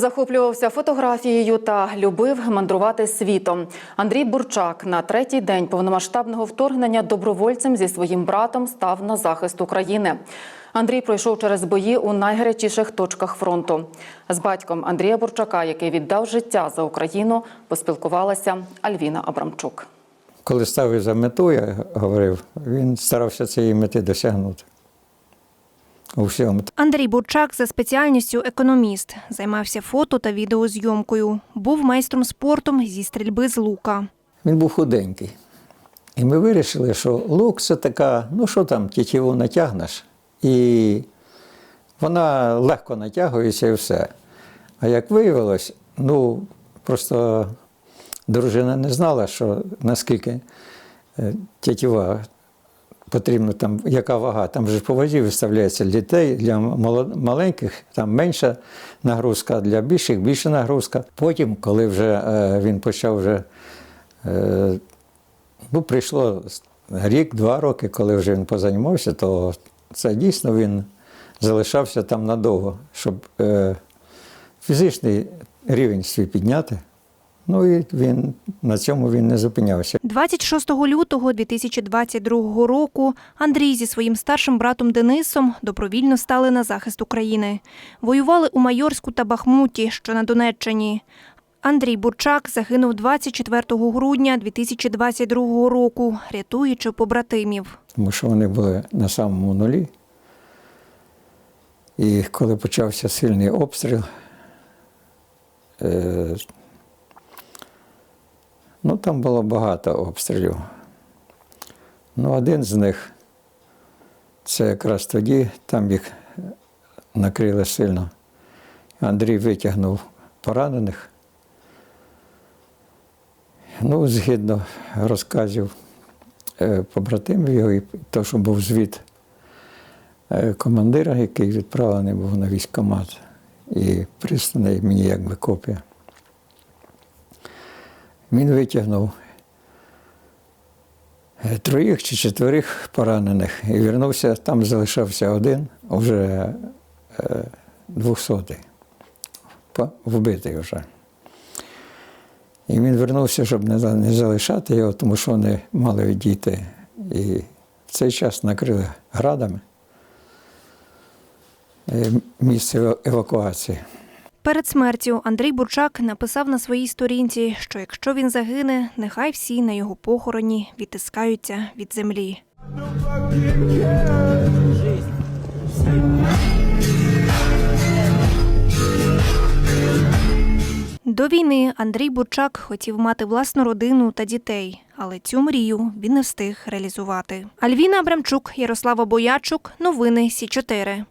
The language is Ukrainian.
Захоплювався фотографією та любив мандрувати світом. Андрій Бурчак на третій день повномасштабного вторгнення добровольцем зі своїм братом став на захист України. Андрій пройшов через бої у найгарячіших точках фронту. З батьком Андрія Бурчака, який віддав життя за Україну, поспілкувалася Альвіна Абрамчук. Коли ставив за мету, я говорив, він старався цієї мети досягнути. У всьому. Андрій Бурчак за спеціальністю економіст. Займався фото та відеозйомкою. Був майстром спортом зі стрільби з лука. Він був худенький. І ми вирішили, що лук це така, ну що там, тітіву натягнеш, і вона легко натягується і все. А як виявилось, ну просто дружина не знала, що наскільки е, тітіва потрібно там, яка вага. Там же по вазі виставляється дітей, для маленьких, там менша нагрузка, для більших більша нагрузка. Потім, коли вже е, він почав вже, е, ну, прийшло рік-два роки, коли вже він позаймався, то це дійсно він залишався там надовго, щоб е, фізичний рівень свій підняти. Ну і він на цьому він не зупинявся. 26 лютого 2022 року Андрій зі своїм старшим братом Денисом добровільно стали на захист України. Воювали у Майорську та Бахмуті, що на Донеччині. Андрій Бурчак загинув 24 грудня 2022 року, рятуючи побратимів. тому що вони були на самому нулі. І коли почався сильний обстріл, е, ну там було багато обстрілів. Ну, один з них це якраз тоді, там їх накрили сильно. Андрій витягнув поранених. Ну, згідно розказів е, побратимів його, і то, що був звіт е, командира, який відправлений був на військкомат, і присланий мені якби копія. Він витягнув е, троїх чи чотирих поранених і вернувся, там залишався один, вже е, двохсотий, вбитий вже. І він вернувся, щоб не, залишати його, тому що вони мали відійти. І в цей час накрили градами е, місце евакуації. Перед смертю Андрій Бурчак написав на своїй сторінці, що якщо він загине, нехай всі на його похороні відтискаються від землі. До війни Андрій Бурчак хотів мати власну родину та дітей, але цю мрію він не встиг реалізувати. Альвіна Абрамчук, Ярослава Боячук, новини Сі 4